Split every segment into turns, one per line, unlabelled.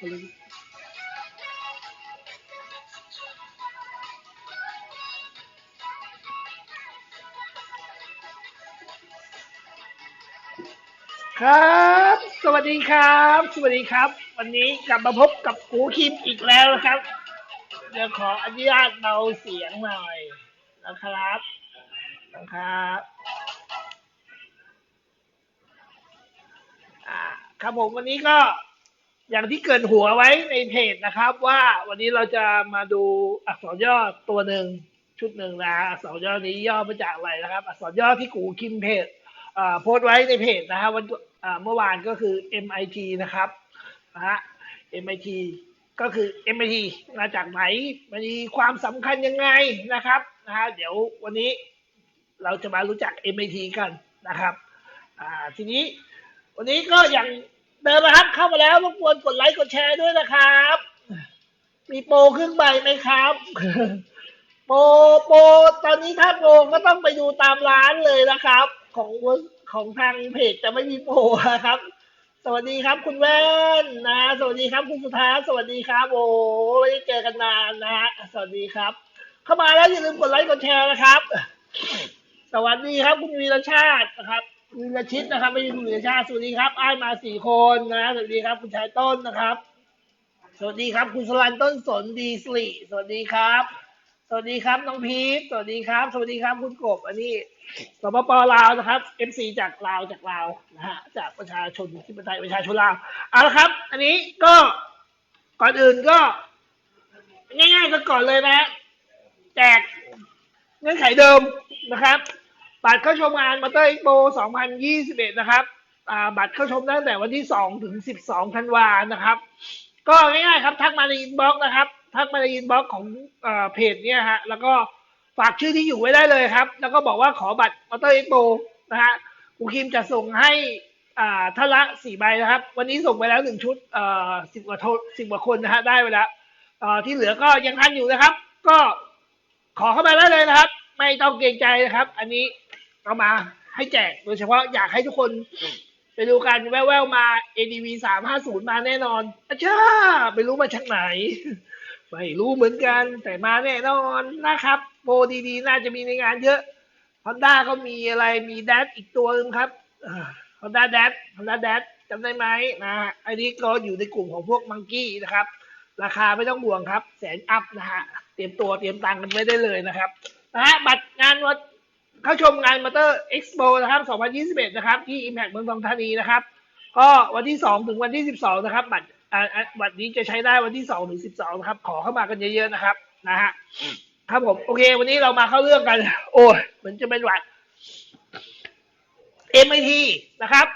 ครับ สวัสดีครับ สวัสดีครับ วันนี้กลับมาพบกับกูคิมอีกแล้วนะครับ เดี๋ยวขออนุญาตเบาเสียงหน่อยนะครับนะครับอ่าครับผมวันนี้ก็ อย่างที่เกินหัวไว้ในเพจนะครับ ว่าวันนี้เราจะมาดูอักษรย่อตัวหนึ่งชุดหนึ่งนะอักษรย่อนี้ย่อมาจากอะไรนะครับ อักษรย่อที่กูคิมเพจโพสต์ไว้ในเพจนะครับวันเมื่อวานก็คือ MIT นะครับนะฮะ MIT ก็คือ MIT มาจากไหนมีความสำคัญยังไงนะครับนะฮะเดี๋ยววันนี้เราจะมารู้จัก MIT กันนะครับ อ่าทีนี้วันนี้ก็อย่าง เดิมนะครับเข้ามาแล้วรบกวนกดไลค์กดแชร์ด้วยนะครับ มีโปรครึ่งใบไหมครับ โปรโปรตอนนี้ถ้าโปรก็ต้องไปดูตามร้านเลยนะครับ ของของทางเพจจะไม่มีโปรนะครับ สวัสดีครับ คุณแว่นนะ สวัสดีครับคุณสุธาสวัสดีครับ โอ้ไม่ได้เจอกันนานนะฮะสวัสดีครับ เข้ามาแล้วอย่าลืมกดไลค์กดแชร์นะครับ สวัสดีครับ คุณวีรชาตินะครับ วีรชิตนะครับไม่ใช่คุณวีรชาติสวัสดีครับไอ้ายมาสี่คนนะสวัสดีครับ คุณชายต้นนะครับ สวัสดีครับ คุณสลันต้นสนดีสลีสวัสดีครับ สวัสดีครับน้องพีทสวัสดีครับ สวัสดีครับ คุณกบ อันนี้สปปลาวนะครับ MC จากลาวจากลาวนะฮะจากประชาชนที่ประเทศประชาชนลาวเอาละครับ อันนี้ก็ก่อนอื่นก็ ง่ายๆก็ก่อนเลยนะแจกเงื่อนไขเดิมนะครับ บัตรเข้าชมงานมอเตอร์ e โ p 2021 นะครับอ่าบัตรเข้าชมตั้งแต่วันที่ 2 ถึง 12 ธันวานะครับ ก็ง่ายๆครับ ทักมาในอินบ็อกซ์นะครับ ทักมาในอินบ็อกซ์ของเอเพจเนี่ยฮะ แล้วก็ฝากชื่อที่อยู่ไว้ได้เลยครับ แล้วก็บอกว่าขอบัตรมอเตอร์ e โ p นะฮะครูคิมจะส่งให้อ่าท่านละสี่ใบนะครับ วันนี้ส่งไปแล้วหนึ่งชุดเอ่อสิบกว่าทสิบกว่าคนนะฮะ ได้ไปแล้วเอ่อที่เหลือก็ยังทันอยู่นะครับ ก็ขอเข้ามาได้เลยนะครับ ไม่ต้องเกรงใจนะครับ อันนี้ เอามาให้แจกโดยเฉพาะอยากให้ทุกคนไปดูกันแว่วๆมา ADV สามห้าศูนย์มาแน่นอนอาจ้าไม่รู้มาจากไหน ไม่รู้เหมือนกันแต่มาแน่นอนนะครับ โปรดีๆ น่าจะมีในงานเยอะ Honda ก็มีอะไรมีแดดอีกตัวนึงครับฮอนด้าแดดฮอนด้าแดดจำได้ไหมนะฮะอันนี้ก็อยู่ในกลุ่มของพวกมังกี้นะครับ ราคาไม่ต้องห่วงครับ แสนอัพนะฮะ เตรียมตัวเตรียมตังค์กันไว้ได้เลยนะครับนะฮะบัตรงานวัด เข้าชมงานมอเตอร์เอ็กซ์โปนะครับ 2021 นะครับ ที่ Impact เมืองทองธานีนะครับ ก็วันที่ 2 ถึงวันที่ 12 นะครับ บัตรบัตรนี้จะใช้ได้วันที่ 2 ถึง 12 นะครับ ขอเข้ามากันเยอะๆนะครับ นะฮะ ครับผม โอเค วันนี้เรามาเข้าเรื่องกัน โอ้ยเหมือนจะเป็นหวัด MIT นะครับ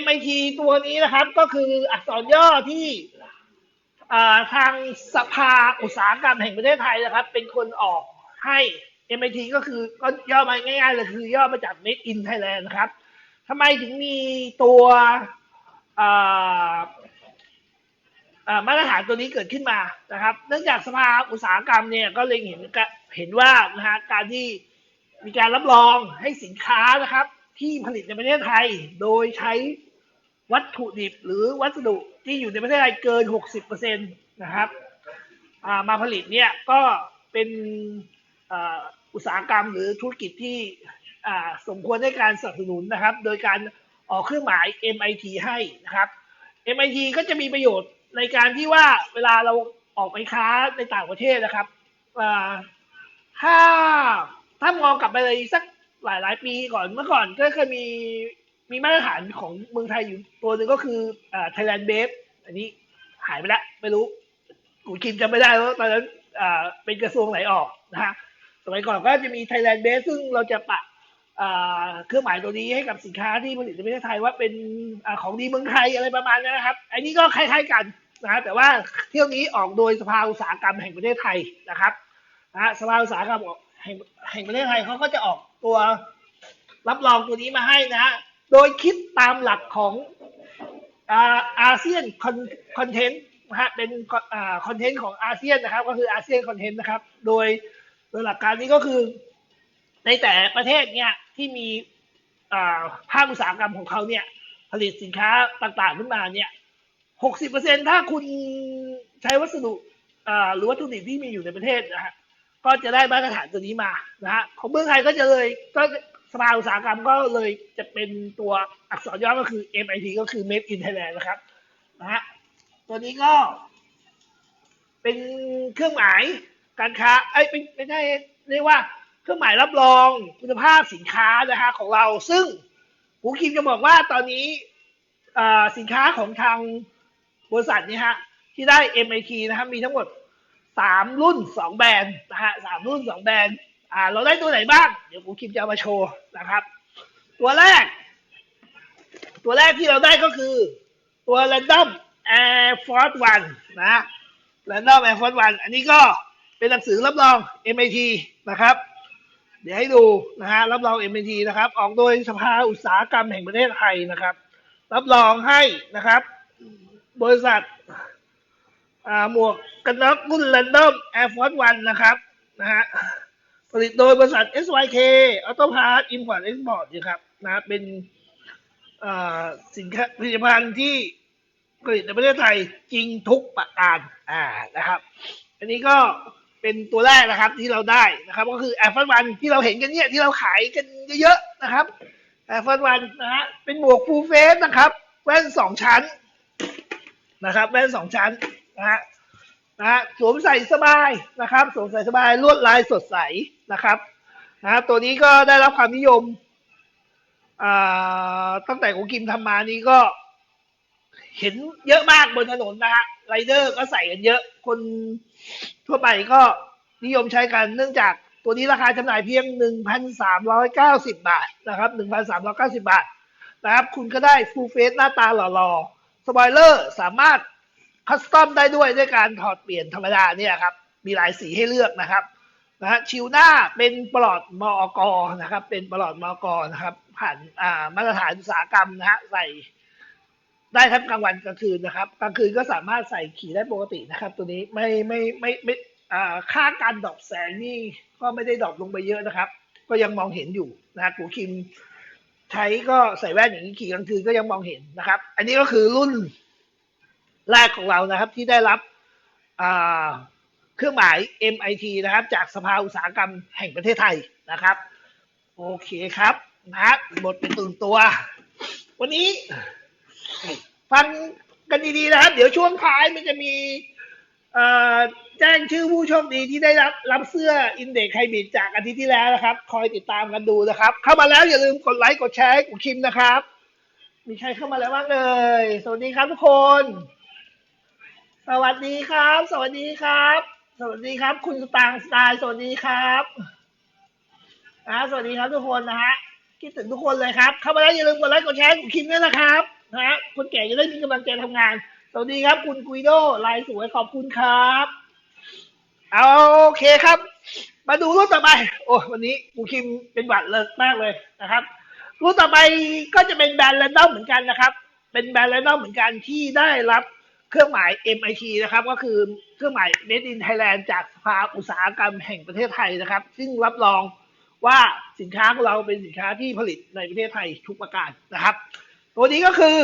MIT ตัวนี้นะครับ ก็คืออักษรย่อที่ทางสภาอุตสาหกรรมแห่งประเทศไทยนะครับ เป็นคนออกให้ MIT ก็คือก็ย่อมาง่ายๆเลยคือย่อมาจาก Made in Thailand นะครับทำไมถึงมีตัวมาตรฐานตัวนี้เกิดขึ้นมานะครับ เนื่องจากสภาอุตสาหกรรมเนี่ยก็เลยเห็นเห็นว่านะฮะการที่มีการรับรองให้สินค้านะครับ ที่ผลิตในประเทศไทยโดยใช้วัตถุดิบหรือวัสดุที่อยู่ในประเทศไทยเกิน 60%นะครับมาผลิตเนี่ยก็เป็น อุตสาหกรรมหรือธุรกิจที่สมควรให้การสนับสนุนนะครับ โดยการออกเครื่องหมาย MIT ให้นะครับ MIT ก็จะมีประโยชน์ในการที่ว่าเวลาเราออกไปค้าในต่างประเทศนะครับถ้าถ้ามองกลับไปเลยสักหลายหลายปีก่อนเมื่อก่อนก็เคยมีมีมาตรฐานของเมืองไทยอยู่ตัวหนึ่งก็คืออ่า Thailand b a s e อันนี้หายไปแล้วไม่รู้กูคิมจำไม่ได้ว่าตอนนั้นอ่าเป็นกระทรวงไหนออกนะฮะ มัยก่อนก็จะมี Thailand Base ซึ่งเราจะปะเครื่องหมายตัวนี้ให้กับสินค้าที่ผลิตในประเทศไทยว่าเป็นอของดีเมืองไทยอะไรประมาณนั้นนะครับ อันนี้ก็คล้ายๆกันนะแต่ว่าเที่ยวนี้ออกโดยสภาอุตสาหกรรมแห่งประเทศไทยนะครับนะสภาอุตสาหกรรมแห่งแห่งประเทศไทยเขาก็จะออกตัวรับรองตัวนี้มาให้นะฮะ โดยคิดตามหลักของอาเซียนคอนเทนต์นะฮะเป็นคอนเทนต์ของอาเซียนนะครับ ก็คืออาเซียนคอนเทนต์นะครับ โดย โดยหลักการนี้ก็คือในแต่ประเทศเนี่ยที่มีภาคอุตสาหกรรมของเขาเนี่ยผลิตสินค้าต่างๆขึ้นมาเนี่ยหกสิบเปอร์เซ็นถ้าคุณใช้วัสดุหรือวัตถุดิบที่มีอยู่ในประเทศนะฮะก็จะได้มาตรฐานตัวนี้มานะฮะของเมืองไทยก็จะเลยก็สภาอุตสาหกรรมก็เลยจะเป็นตัวอักษรย่อก็คือ MIT ก็คือ Made in Thailand นะครับนะฮะตัวนี้ก็เป็นเครื่องหมาย การค้าเอ้ยเป็นไม่ใช่เรียกว่าเครื่องหมายรับรองคุณภาพสินค้านะฮะของเรา ซึ่งหูคิมจะบอกว่าตอนนี้อ่าสินค้าของทางบริษัทนี้ฮะที่ได้ MIT นะครับมีทั้งหมดสามรุ่นสองแบรนด์นะฮะสามรุ่นสองแบรนด์อ่าเราได้ตัวไหนบ้าง เดี๋ยวหูคิมจะเอามาโชว์นะครับ ตัวแรก ตัวแรกที่เราได้ก็คือตัว Random Air Force One นะ Random Air Force One อันนี้ก็ เป็นหนังสือรับรอง MIT นะครับ เดี๋ยวให้ดูนะฮะรับรอง MIT นะครับ ออกโดยสภาอุตสาหกรรมแห่งประเทศไทยนะครับ รับรองให้นะครับ บริษัทหมวกกันน็อกรุ่น Random Air Force One นะครับนะฮะผลิตโดยบริษัท SYK Auto Parts Import Export นะครับนะเป็นสินค้าผลิตภัณฑ์ที่ผลิตในประเทศไทยจริงทุกประการอ่านะครับ อันนี้ก็ เป็นตัวแรกนะครับที่เราได้นะครับ ก็คือแอร์ฟวันที่เราเห็นกันเนี่ยที่เราขายกันเยอะๆนะครับแอร์ฟวันนะฮะเป็นหมวกฟูลเฟสนะครับแว่นสองชั้นนะครับ แว่นสองชั้นนะฮะนะฮะสวมใส่สบายนะครับ สวมใส่สบายลวดลายสดใสนะครับนะฮะตัวนี้ก็ได้รับความนิยมอ่าตั้งแต่ของกิมทำมานี้ก็ เห็นเยอะมากบนถนนนะฮะไรเดอร์ก็ใส่กันเยอะ คนทั่วไปก็นิยมใช้กันเนื่องจากตัวนี้ราคาจำหน่ายเพียง 1,390 บาทนะครับ1,390 บาทนะครับ คุณก็ได้ฟูลเฟสหน้าตาหล่อๆสปอยเลอร์สามารถคัสตอมได้ด้วยด้วยการถอดเปลี่ยนธรรมดาเนี่ยครับ มีหลายสีให้เลือกนะครับนะฮะชิวหน้าเป็นปลอดมอกนะครับ เป็นปลอดมอกนะครับ ผ่านอ่ามาตรฐานอุตสาหกรรมนะฮะใส่ ได้ทั้งกลางวันกลางคืนนะครับกลางคืนก็สามารถใส่ขี่ได้ปกตินะครับ ตัวนี้ไม่ไม่ไม่ไม่ค่าการดรอปแสงนี่ก็ไม่ได้ดรอปลงไปเยอะนะครับ ก็ยังมองเห็นอยู่นะครูคิมใช้ก็ใส่แว่นอย่างนี้ขี่กลางคืนก็ยังมองเห็นนะครับ อันนี้ก็คือรุ่นแรกของเรานะครับที่ได้รับเครื่องหมาย MIT นะครับ จากสภาอุตสาหกรรมแห่งประเทศไทยนะครับ โอเคครับนะฮะหมดเป็นตื่นตัว วันนี้ ฟังกันดีๆนะครับ เดี๋ยวช่วงท้ายมันจะมีแจ้งชื่อผู้โชคดีที่ได้รับรับเสื้ออินเด็กไฮบิดจากอาทิตย์ที่แล้วนะครับ คอยติดตามกันดูนะครับ เข้ามาแล้วอย่าลืมกดไลค์กดแชร์ให้กูคิมนะครับ มีใครเข้ามาแล้วบ้างเลยสวัสดีครับทุกคน สวัสดีครับ สวัสดีครับ สวัสดีครับ คุณสตางค์สไตล์สวัสดีครับอ่าสวัสดีครับทุกคนนะฮะคิดถึงทุกคนเลยครับ เข้ามาแล้วอย่าลืมกดไลค์กดแชร์กูคิมด้วยนะครับ นะฮะคนแก่จะได้มีกำลังใจทำงาน สวัสดีครับ คุณกุยโดลายสวยขอบคุณครับ เอาโอเคครับ มาดูรุ่นต่อไป โอ้วันนี้กูคิมเป็นหวัดเลิกมากเลยนะครับรุ่นต่อไปก็จะเป็นแบรนด์แรนดอมเหมือนกันนะครับ เป็นแบรนด์แรนดอมเหมือนกันที่ได้รับเครื่องหมาย MIT นะครับ ก็คือเครื่องหมาย Made in Thailand จากสภาอุตสาหกรรมแห่งประเทศไทยนะครับ ซึ่งรับรองว่าสินค้าของเราเป็นสินค้าที่ผลิตในประเทศไทยทุกประการนะครับ ตัวนี้ก็คือ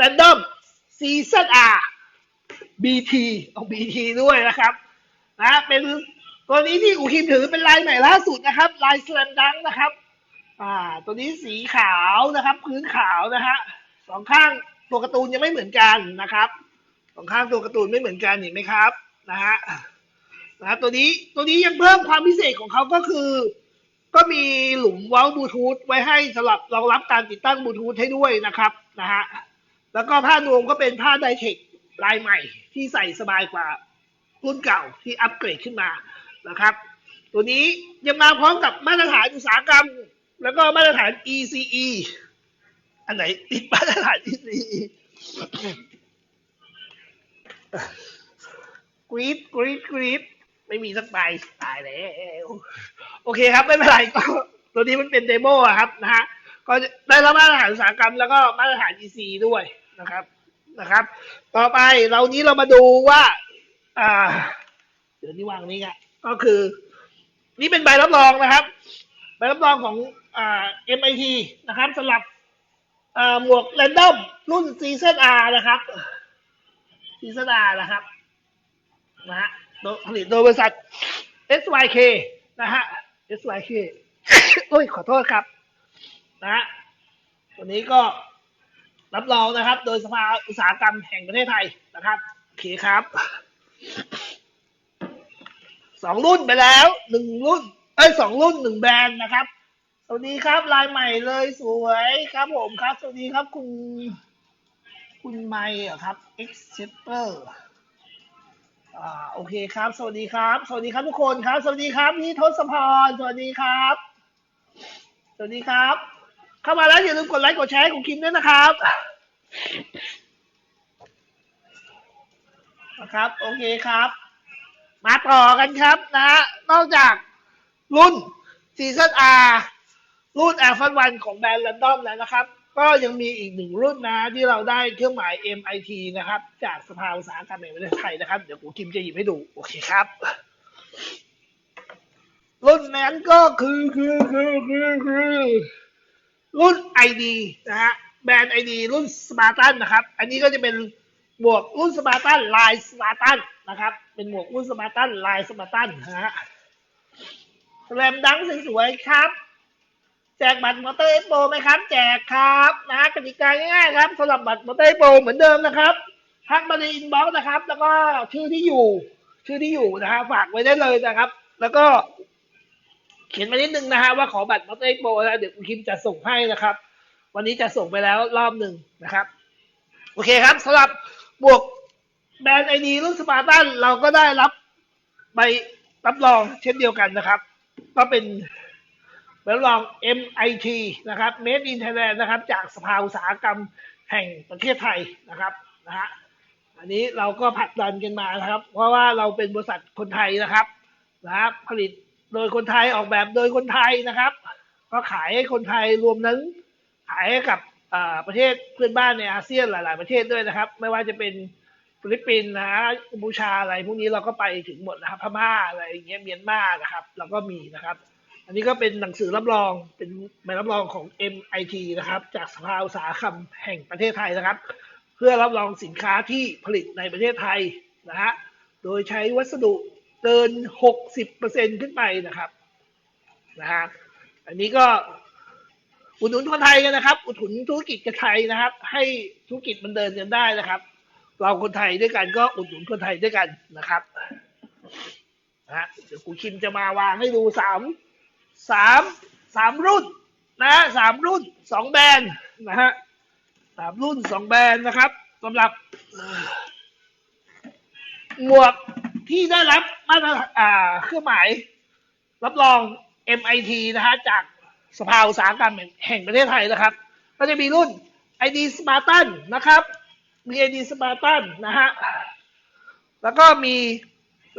Random CZR BT เอา BT ด้วยนะครับนะเป็นตัวนี้ที่อูคิมถือเป็นลายใหม่ล่าสุดนะครับ ลายสแลมดังนะครับ อ่า ตัวนี้สีขาวนะครับพื้นขาวนะฮะสองข้างตัวการ์ตูนยังไม่เหมือนกันนะครับสองข้างตัวการ์ตูนไม่เหมือนกันเห็นไหมครับ นะฮะนะตัวนี้ตัวนี้ยังเพิ่มความพิเศษของเขาก็คือ ก็มีหลุมเว้าบลูทูธไว้ให้สำหรับรองรับการติดตั้งบลูทูธให้ด้วยนะครับนะฮะแล้วก็ผ้านวมก็เป็นผ้าไดเทคลายใหม่ที่ใส่สบายกว่ารุ่นเก่าที่อัปเกรดขึ้นมานะครับ ตัวนี้ยังมาพร้อมกับมาตรฐานอุตสาหกรรม แล้วก็มาตรฐาน ECE อันไหนติดมาตรฐาน ECE กรีดกรีดกรีด ไม่มีสักใบตายแล้วโอเคครับ ไม่เป็นไรก็ตัวนี้มันเป็นเดโมครับนะฮะก็ได้รับมาตรฐานอุตสาหกรรมแล้วก็มาตรฐาน EC ด้วยนะครับนะครับ ต่อไปเรานี้เรามาดูว่าอ่าเดี๋ยวนี้วางนี้ไงก็คือ นี่เป็นใบรับรองนะครับ ใบรับรองของอ่า MIT นะครับสำหรับอ่าหมวกแรนดอมรุ่น CZR นะครับ CZR นะครับนะฮะ ผลิตโดยบริษัท SYK นะฮะ SYK โอ้ยขอโทษครับ นะฮะตัวนี้ก็รับรองนะครับ โดยสภาอุตสาหกรรมแห่งประเทศไทยนะครับโอเคครับสองรุ่นไปแล้วหนึ่งรุ่น เอ้ยสองรุ่นหนึ่งแบรนด์นะครับ สวัสดีครับลายใหม่เลยสวยครับผมครับ สวัสดีครับคุณ คุณไมค์เหรอครับ e x c e p t o r อ่าโอเคครับ สวัสดีครับ สวัสดีครับทุกคนครับ สวัสดีครับพี่ทศพร สวัสดีครับ สวัสดีครับ เข้ามาแล้วอย่าลืมกดไลค์กดแชร์ให้คุณคิมด้วยนะครับนะครับ โอเคครับ มาต่อกันครับนะนอกจากรุ่นซีซัน R รุ่น Air Force One ของแบรนด์ Random แล้วนะครับ ก็ยังมีอีกหนึ่งรุ่นนะที่เราได้เครื่องหมาย MIT นะครับ จากสภาอุตสาหกรรมแห่งประเทศไทยนะครับ เดี๋ยวกูคิมจะหยิบให้ดู โอเคครับ รุ่นนั้นก็คือคือคือคือคือรุ่น ID นะฮะแบรนด์ ID รุ่น Spartan นนะครับ อันนี้ก็จะเป็นหมวกรุ่น Spartan ลาย Spartan นนะครับ เป็นหมวกรุ่น Spartan ลาย Spartan นนะฮะแสลมดังสวยๆครับ แจกบัตรมอเตอร์เอโปไหมครับ แจกครับนะกติกาง่ายๆครับสำหรับบัตรมอเตอร์เอโปเหมือนเดิมนะครับทักมาในอินบ็อกซ์นะครับ แล้วก็ชื่อที่อยู่ ชื่อที่อยู่นะฮะฝากไว้ได้เลยนะครับ แล้วก็ เขียนมานิดนึงนะฮะว่าขอบัตรมอเตอร์เอโปนะเดี๋ยวคุณคิมจะส่งให้นะครับ วันนี้จะส่งไปแล้วรอบหนึ่งนะครับ โอเคครับสำหรับบวกแบรนด์ไอดีรุ่นสปาร์ตันเราก็ได้รับใบรับรองเช่นเดียวกันนะครับ ก็เป็น รับรอง MIT นะครับ Made in Thailand นะครับ จากสภาอุตสาหกรรมแห่งประเทศไทยนะครับนะฮะอันนี้เราก็ผลักดันกันมานะครับ เพราะว่าเราเป็นบริษัทคนไทยนะครับนะครับ ผลิตโดยคนไทยออกแบบโดยคนไทยนะครับ ก็ขายให้คนไทยรวมทั้งขายให้กับประเทศเพื่อนบ้านในอาเซียนหลาย ๆ ประเทศด้วยนะครับ ไม่ว่าจะเป็นฟิลิปปินส์นะฮะกัมพูชาอะไรพวกนี้เราก็ไปถึงหมดนะครับพม่าอะไรอย่างเงี้ยเมียนมานะครับ เราก็มีนะครับ อันนี้ก็เป็นหนังสือรับรองเป็นใบรับรองของ MIT นะครับ จากสภาอุตสาหกรรมแห่งประเทศไทยนะครับ เพื่อรับรองสินค้าที่ผลิตในประเทศไทยนะฮะโดยใช้วัสดุเกิน 60%ขึ้นไปนะครับนะฮะอันนี้ก็อุดหนุนคนไทยกันนะครับ อุดหนุนธุรกิจกับไทยนะครับ ให้ธุรกิจมันเดินกันได้นะครับ เราคนไทยด้วยกันก็อุดหนุนคนไทยด้วยกันนะครับนะฮะเดี๋ยวครูคิมจะมาวางให้ดูสาม สามสามรุ่นนะสามรุ่นสองแบรนด์นะฮะสามรุ่นสองแบรนด์นะครับสำหรับหมวกที่ได้รับมาตรอ่าเครื่องหมาย รับรอง MIT นะฮะจากสภาอุตสาหกรรมแห่งประเทศไทยนะครับ ก็จะมีรุ่น ID Spartan นะครับ มี ID Spartan นะฮะ แล้วก็มี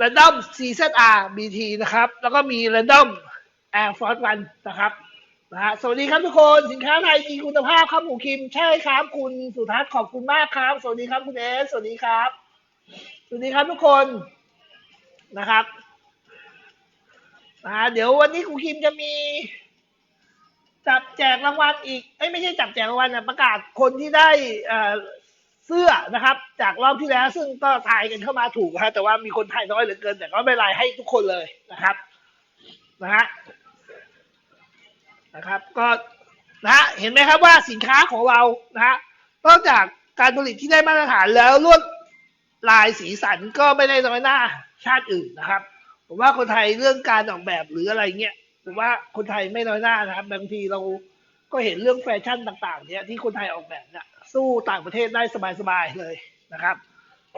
Random CZR BT นะครับ แล้วก็มี Random Air Force One นะครับนะฮะสวัสดีครับทุกคนสินค้าไทยมีคุณภาพครับหมูคิม ใช่ครับ คุณสุทัศน์ขอบคุณมากครับ สวัสดีครับคุณเอสสวัสดีครับ สวัสดีครับทุกคนนะครับอ่าเดี๋ยววันนี้ครูคิมจะมี จับแจกรางวัลอีกเอ้ยไม่ใช่จับแจกรางวัลนะประกาศคนที่ได้เอ่อเสื้อนะครับ จากรอบที่แล้ว ซึ่งก็ทายกันเข้ามาถูกนะฮะแต่ว่ามีคนทายน้อยเหลือเกิน แต่ก็ไม่เป็นไรให้ทุกคนเลยนะครับนะฮะ นะครับ ก็นะฮะเห็นไหมครับว่าสินค้าของเรานะฮะนอกจากการผลิตที่ได้มาตรฐานแล้วลวดลายสีสันก็ไม่ได้น้อยหน้าชาติอื่นนะครับ ผมว่าคนไทยเรื่องการออกแบบหรืออะไรเงี้ยผมว่าคนไทยไม่น้อยหน้านะครับบางทีเราก็เห็นเรื่องแฟชั่นต่าง ๆ เนี่ยที่คนไทยออกแบบเนี่ยสู้ต่างประเทศได้สบายๆเลยนะครับ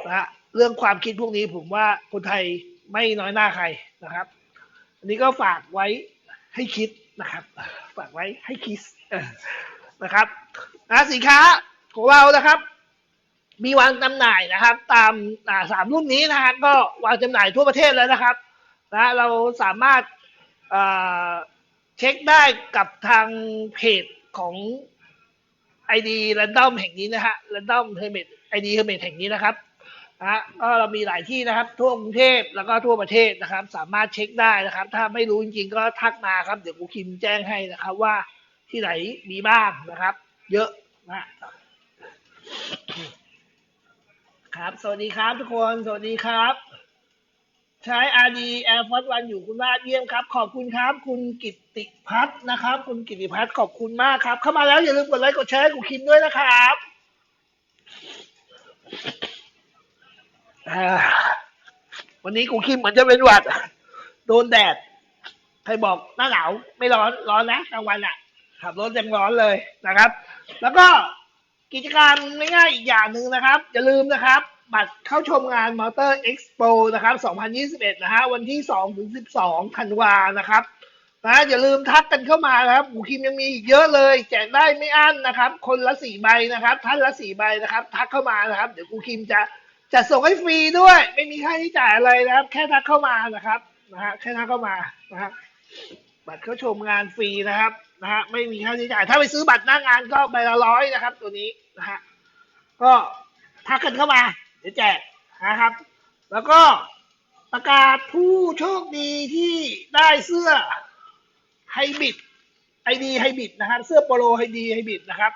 นะฮะเรื่องความคิดพวกนี้ผมว่าคนไทยไม่น้อยหน้าใครนะครับ อันนี้ก็ฝากไว้ให้คิด นะครับ ฝากไว้ให้คิดนะครับนะสินค้าของเรานะครับ มีวางจำหน่ายนะครับ ตามสามรุ่นนี้นะฮะก็วางจำหน่ายทั่วประเทศแล้วนะครับนะเราสามารถเอ่อเช็คได้กับทางเพจของ ID Random แห่งนี้นะฮะ Random Hermit ID Hermit แห่งนี้นะครับ นะฮะก็เรามีหลายที่นะครับ ทั่วกรุงเทพแล้วก็ทั่วประเทศนะครับ สามารถเช็คได้นะครับ ถ้าไม่รู้จริงๆก็ทักมาครับเดี๋ยวกูคิมแจ้งให้นะครับ ว่าที่ไหนมีบ้างนะครับ เยอะนะครับ สวัสดีครับทุกคนสวัสดีครับ ใช้ RD Air Force One อยู่คุณมาเยี่ยมครับ ขอบคุณครับ คุณกิติพัฒน์นะครับ คุณกิติพัฒน์ขอบคุณมากครับ เข้ามาแล้วอย่าลืมกดไลค์กดแชร์กูคิมด้วยนะครับ วันนี้กูคิมเหมือนจะเป็นหวัด โดนแดด ใครบอกหน้าหนาวไม่ร้อนร้อนนะกลางวันอะขับรถยังร้อนเลยนะครับ แล้วก็กิจกรรมง่ายๆอีกอย่างหนึ่งนะครับ อย่าลืมนะครับ บัตรเข้าชมงาน Motor Expo นะครับ 2021 นะฮะ วันที่ 2 ถึง 12ธันวานะครับนะอย่าลืมทักกันเข้ามานะครับหูคิมยังมีอีกเยอะเลย แจกได้ไม่อั้นนะครับ คนละสี่ใบนะครับ ท่านละสี่ใบนะครับ ทักเข้ามานะครับ เดี๋ยวกูคิมจะ จะส่งให้ฟรีด้วย ไม่มีค่าใช้จ่ายอะไรนะครับ แค่ทักเข้ามานะครับนะฮะแค่ทักเข้ามานะฮะบัตรเข้าชมงานฟรีนะครับนะฮะไม่มีค่าใช้จ่าย ถ้าไปซื้อบัตรหน้างานก็ใบละร้อยนะครับ ตัวนี้นะฮะก็ทักกันเข้ามาเดี๋ยวแจกนะครับ แล้วก็ประกาศผู้โชคดีที่ได้เสื้อไฮบิดไอดีไฮบิดนะครับ เสื้อโปโลไฮดีไฮบิดนะครับ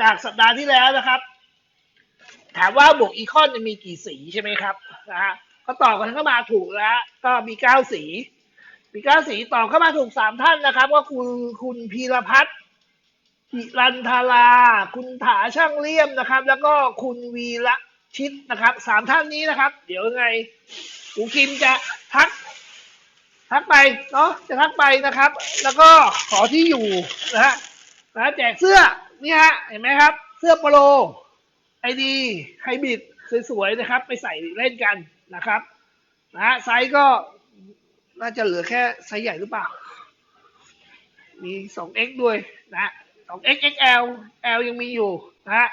จากสัปดาห์ที่แล้วนะครับ ถามว่าบวกอีคอนจะมีกี่สีใช่ไหมครับนะฮะก็ตอบกันเข้ามาถูกแล้ว ก็มีเก้าสีมีเก้าสีตอบเข้ามาถูกสามท่านนะครับ ก็คุณคุณพีรพัฒน์หิรันทารา คุณถาช่างเลี่ยมนะครับ แล้วก็คุณวีระชิดนะครับสามท่านนี้นะครับ เดี๋ยวไงอูคิมจะทัก ทักไปเนาะจะทักไปนะครับ แล้วก็ขอที่อยู่นะฮะนะแจกเสื้อนี่ฮะเห็นไหมครับ เสื้อโปโล ไอดีไฮบิดสวยๆนะครับ ไปใส่เล่นกันนะครับนะฮะไซส์ก็น่าจะเหลือแค่ไซส์ใหญ่หรือเปล่า มี 2x ด้วยนะ 2x XL L ยังมีอยู่นะฮะ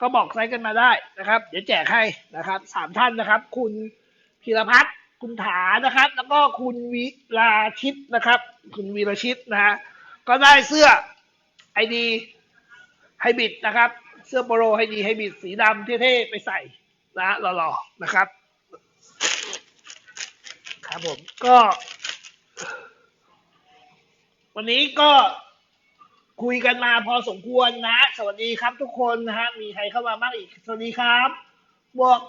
ก็บอกไซส์กันมาได้นะครับ เดี๋ยวแจกให้นะครับสามท่านนะครับ คุณพีรพัฒน์คุณถานะครับ แล้วก็คุณวิลาชิตนะครับ คุณวีรชิตนะฮะก็ได้เสื้อไอดีไฮบิดนะครับ เสื้อโปโลไฮดีไฮบิดสีดำเท่ๆ ไปใส่นะหล่อๆ นะครับ ครับผมก็ วันนี้ก็คุยกันมาพอสมควรนะ สวัสดีครับทุกคนนะฮะ มีใครเข้ามาบ้างอีก สวัสดีครับบวก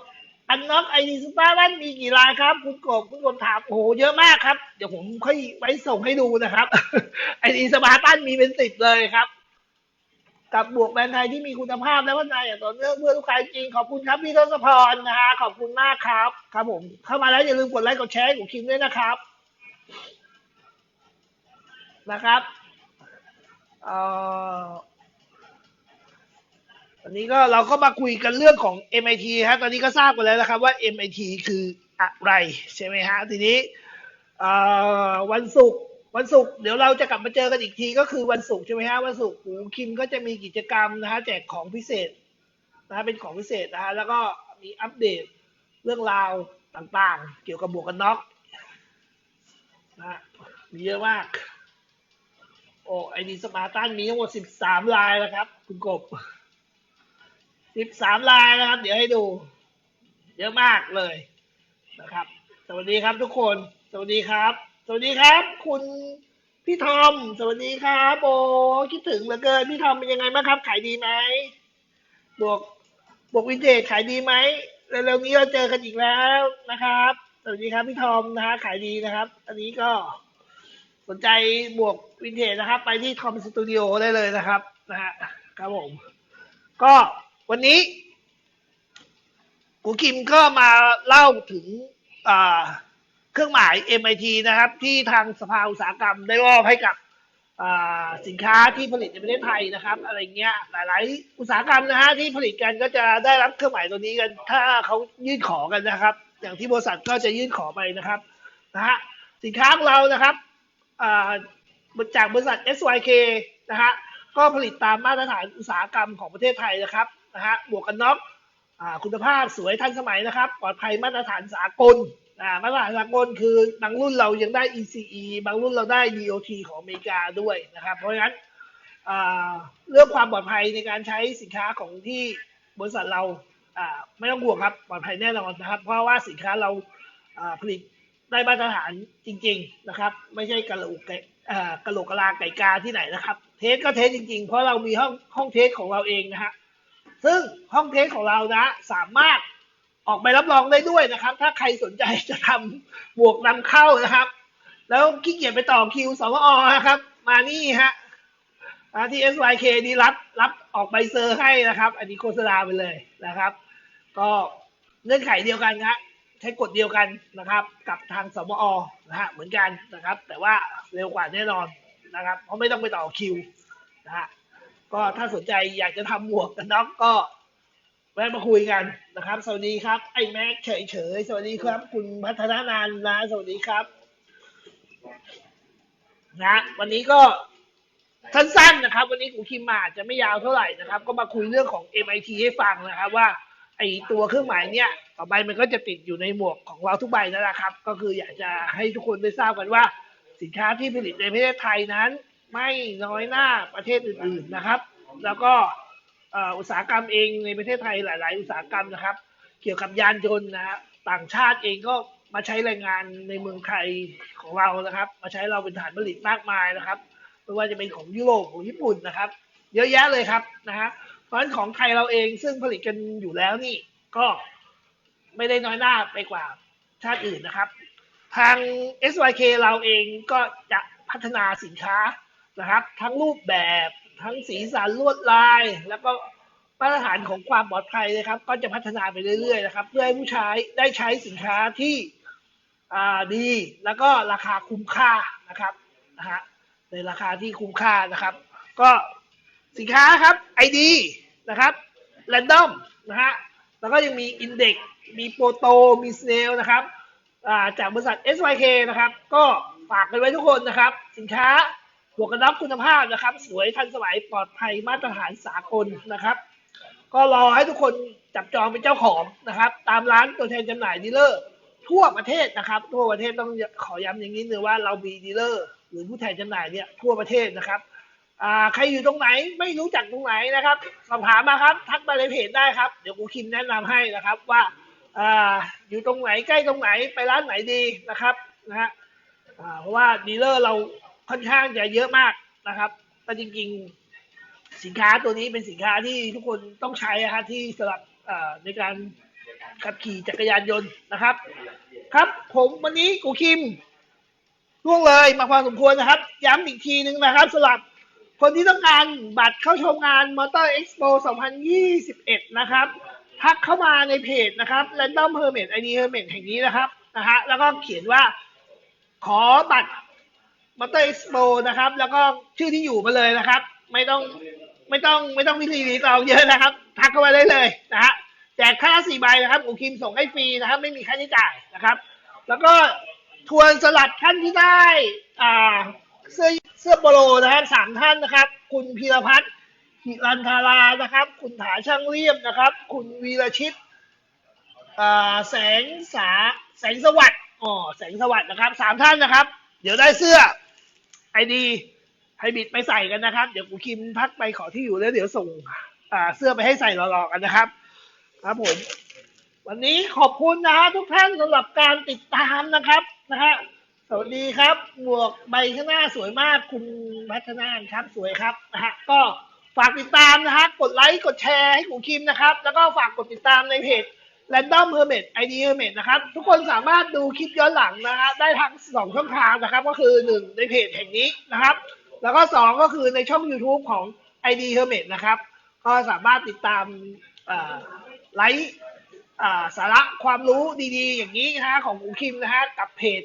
อันน็อกไอดีสตาร์บ้านมีกี่รายครับ คุณกบคุณกบถามโอ้โหเยอะมากครับ เดี๋ยวผมค่อยไว้ส่งให้ดูนะครับไอดีสปาร์ตันมีเป็นสิบเลยครับ กับบวกแบรนด์ไทยที่มีคุณภาพและพัฒนาอย่างต่อเนื่องเพื่อลูกค้าจริงขอบคุณครับพี่ทศพรนะฮะขอบคุณมากครับ ครับผม เข้ามาแล้วอย่าลืมกดไลค์กดแชร์ให้ผมคิมด้วยนะครับ นะครับเอ่ออันนี้ก็เราก็มาคุยกันเรื่องของ MIT ฮะตอนนี้ก็ทราบกันแล้วนะครับว่า MIT คืออะไรใช่ไหมฮะทีนี้วันศุกร์ วันศุกร์เดี๋ยวเราจะกลับมาเจอกันอีกทีก็คือวันศุกร์ใช่ไหมฮะวันศุกร์หูคิมก็จะมีกิจกรรมนะฮะแจกของพิเศษนะฮะเป็นของพิเศษนะฮะแล้วก็มีอัปเดตเรื่องราวต่างๆ เกี่ยวกับหมวกกันน็อกนะมีเยอะมาก โอ้ไอดีสมาร์ตันมีทั้งหมดสิบสามลายแล้วครับ คุณกบสิบสามลายนะครับ เดี๋ยวให้ดู เยอะมากเลยนะครับ สวัสดีครับทุกคน สวัสดีครับ สวัสดีครับ คุณพี่ทอม สวัสดีครับโอ้คิดถึงเหลือเกินพี่ทอมเป็นยังไงบ้างครับ ขายดีไหมบวกบวกวินเทจขายดีไหมเร็วๆนี้เราเจอกันอีกแล้วนะครับ สวัสดีครับพี่ทอมนะฮะขายดีนะครับ อันนี้ก็สนใจบวกวินเทจนะครับ ไปที่ทอมสตูดิโอได้เลยนะครับนะฮะครับผม ก็วันนี้กูคิมก็มาเล่าถึงอ่า เครื่องหมาย MIT นะครับ ที่ทางสภาอุตสาหกรรมได้มอบให้กับสินค้าที่ผลิตในประเทศไทยนะครับ อะไรเงี้ยหลาย ๆ อุตสาหกรรมนะฮะที่ผลิตกันก็จะได้รับเครื่องหมายตัวนี้กัน ถ้าเขายื่นขอกันนะครับ อย่างที่บริษัทก็จะยื่นขอไปนะครับนะฮะสินค้าของเรานะครับจากบริษัท SYK นะฮะก็ผลิตตามมาตรฐานอุตสาหกรรมของประเทศไทยนะครับนะฮะหมวกกันน็อกคุณภาพสวยทันสมัยนะครับ ปลอดภัยมาตรฐานสากล อ่ามาตรฐานสากลคือบางรุ่นเรายังได้ ECE บางรุ่นเราได้ DOT ของอเมริกาด้วยนะครับ เพราะฉะนั้นเรื่องความปลอดภัยในการใช้สินค้าของที่บริษัทเราไม่ต้องห่วงครับปลอดภัยแน่นอนนะครับ เพราะว่าสินค้าเราผลิตได้มาตรฐานจริง ๆนะครับ ไม่ใช่กระโหลกไก่อ่ากระโหลกกะลาไก่กาที่ไหนนะครับ เทสก็เทสจริง ๆ เพราะเรามีห้องห้องเทสของเราเองนะฮะซึ่งห้องเทสของเรานะสามารถ ออกใบรับรองได้ด้วยนะครับ ถ้าใครสนใจจะทำบวกนำเข้านะครับ แล้วขี้เกียจไปต่อคิวสวอนะครับ มานี่ฮะอ่าที่ SYK นี่รับรับออกใบเซอร์ให้นะครับ อันนี้โฆษณาไปเลยนะครับ ก็เงื่อนไขเดียวกันนะใช้กฎเดียวกันนะครับ กับทางสมอนะฮะเหมือนกันนะครับ แต่ว่าเร็วกว่าแน่นอนนะครับ เพราะไม่ต้องไปต่อคิวนะฮะก็ถ้าสนใจอยากจะทำหมวกกันน็อกก็ แวะมาคุยกันนะครับ สวัสดีครับ ไอ้แม็กเฉยเฉยๆสวัสดีครับ คุณพัฒนานานนะ สวัสดีครับ นะ วันนี้ก็สั้นๆนะครับ วันนี้กูคิมมาจะไม่ยาวเท่าไหร่นะครับ ก็มาคุยเรื่องของ MIT ให้ฟังนะครับว่าไอตัวเครื่องหมายเนี่ยต่อไปมันก็จะติดอยู่ในหมวกของเราทุกใบนั่นแหละครับ ก็คืออยากจะให้ทุกคนได้ทราบกันว่า สินค้าที่ผลิตในประเทศไทยนั้น ไม่น้อยหน้าประเทศอื่นๆนะครับ แล้วก็ อุตสาหกรรมเองในประเทศไทยหลาย ๆ อุตสาหกรรมนะครับ เกี่ยวกับยานยนต์นะฮะต่างชาติเองก็มาใช้แรงงานในเมืองไทยของเรานะครับ มาใช้เราเป็นฐานผลิตมากมายนะครับไม่ว่าจะเป็นของยุโรปของญี่ปุ่นนะครับ เยอะแยะเลยครับนะฮะเพราะฉะนั้นของไทยเราเองซึ่งผลิตกันอยู่แล้วนี่ก็ไม่ได้น้อยหน้าไปกว่าชาติอื่นนะครับ ทาง SYK เราเองก็จะพัฒนาสินค้านะครับ ทั้งรูปแบบ ทั้งสีสันลวดลาย แล้วก็มาตรฐานของความปลอดภัยนะครับ ก็จะพัฒนาไปเรื่อยๆนะครับ เพื่อให้ผู้ใช้ได้ใช้สินค้าที่ดี แล้วก็ราคาคุ้มค่านะครับนะฮะในราคาที่คุ้มค่านะครับ ก็สินค้าครับ ID นะครับ Random นะฮะแล้วก็ยังมี Index มีโปรโตมีสเนลนะครับจากบริษัท SYK นะครับ ก็ฝากกันไว้ทุกคนนะครับ สินค้า หมวกกันน็อกคุณภาพนะครับ สวยทันสมัยปลอดภัยมาตรฐานสากลนะครับ ก็รอให้ทุกคนจับจองเป็นเจ้าของนะครับ ตามร้านตัวแทนจำหน่ายดีลเลอร์ทั่วประเทศนะครับ ทั่วประเทศต้องขอย้ำอย่างนี้นึงว่าเรามีดีลเลอร์ หรือผู้แทนจำหน่ายเนี่ยทั่วประเทศนะครับอ่าใครอยู่ตรงไหนไม่รู้จักตรงไหนนะครับสอบถามมาครับ ทักมาในเพจได้ครับ เดี๋ยวกูคิมแนะนำให้นะครับว่าอ่าอยู่ตรงไหนใกล้ตรงไหนไปร้านไหนดีนะครับนะฮะเพราะว่าดีลเลอร์เรา ค่อนข้างจะเยอะมากนะครับแต่จริงๆ สินค้าตัวนี้เป็นสินค้าที่ทุกคนต้องใช้นะฮะที่สำหรับในการขับขี่จักรยานยนต์นะครับ ครับผมวันนี้กูคิมล่วงเลยมาพอสมควรนะครับ ย้ำอีกทีหนึ่งนะครับสำหรับคนที่ต้องการบัตรเข้าชมงาน Motor Expo 2021 นะครับทักเข้ามาในเพจนะครับ Random Hermit ID Hermit แห่งนี้นะครับนะฮะแล้วก็เขียนว่าขอบัตร Motor Expo นะครับ แล้วก็ชื่อที่อยู่มาเลยนะครับ ไม่ต้องไม่ต้องไม่ต้องวิธีรีตองเยอะนะครับ ทักเข้ามาได้เลยนะฮะแจกค่าสี่ใบนะครับอูคิมส่งให้ฟรีนะครับ ไม่มีค่าใช้จ่ายนะครับ แล้วก็ทวนสลัดท่านที่ได้อ่าเสื้อเสื้อโปโลนะครับสามท่านนะครับ คุณพีรพัฒน์หิรันธารานะครับ คุณถาช่างเลี่ยมนะครับ คุณวีรชิตอ่าแสงสาแสงสวัสดิ์อ๋อแสงสวัสดิ์นะครับสามท่านนะครับ เดี๋ยวได้เสื้อ ไอดีให้บิดไปใส่กันนะครับ เดี๋ยวกูคิมพักไปขอที่อยู่แล้วเดี๋ยวส่งอ่าเสื้อไปให้ใส่หล่อๆกันนะครับ ครับผม วันนี้ขอบคุณนะฮะทุกท่านสำหรับการติดตามนะครับนะฮะสวัสดีครับหมวกใบข้างหน้าสวยมากคุณพัฒนานครับ สวยครับนะฮะก็ฝากติดตามนะฮะกดไลค์กดแชร์ให้กูคิมนะครับ แล้วก็ฝากกดติดตามในเพจ Random Hermit ID Hermit นะครับ ทุกคนสามารถดูคลิปย้อนหลังนะฮะได้ทั้งสองช่องทางนะครับ ก็คือหนึ่งในเพจแห่งนี้นะครับ แล้วก็สองก็คือในช่อง YouTube ของ ID Hermit นะครับ ก็สามารถติดตามไลฟ์สาระความรู้ดีๆ อย่างนี้นะฮะของอูคิมนะฮะกับเพจ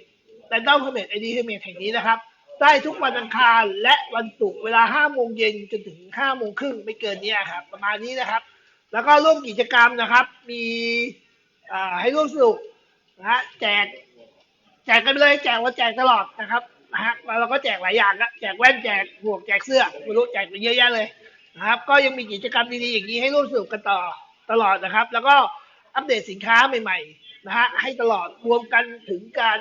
Random Hermit ID Hermit แห่งนี้นะครับ ได้ทุกวันอังคารและวันศุกร์เวลาห้าโมงเย็นจนถึงห้าโมงครึ่งไม่เกินนี้ครับ ประมาณนี้นะครับ แล้วก็ร่วมกิจกรรมนะครับ มีให้ร่วมสนุกนะฮะแจกแจกกันไปเลยแจกว่าแจกตลอดนะครับนะฮะแล้วเราก็แจกหลายอย่างอะแจกแว่นแจกหมวกแจกเสื้อไม่รู้แจกไปเยอะแยะเลยนะครับ ก็ยังมีกิจกรรมดีๆอย่างนี้ให้ร่วมสนุกกันต่อตลอดนะครับ แล้วก็อัปเดตสินค้าใหม่ๆนะฮะให้ตลอดรวมกันถึงการ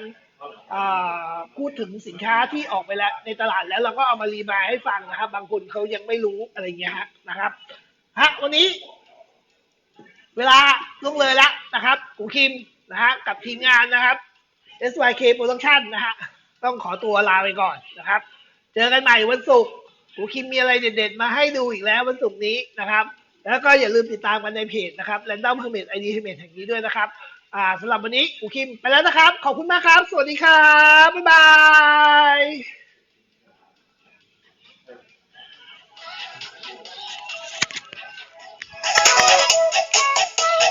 พูดถึงสินค้าที่ออกไปแล้วในตลาดแล้วเราก็เอามารีมายให้ฟังนะครับ บางคนเขายังไม่รู้อะไรเงี้ยฮะนะครับฮะวันนี้ เวลาล่วงเลยแล้วนะครับกูคิมนะฮะกับทีมงานนะครับ SYK Production นะฮะต้องขอตัวลาไปก่อนนะครับ เจอกันใหม่วันศุกร์กูคิมมีอะไรเด็ดๆ มาให้ดูอีกแล้ววันศุกร์นี้นะครับ แล้วก็อย่าลืมติดตามกันในเพจนะครับ Random Hermit ID Hermit แห่งนี้ด้วยนะครับอ่าสำหรับวันนี้กูคิมไปแล้วนะครับ ขอบคุณมากครับ สวัสดีครับ บ๊ายบาย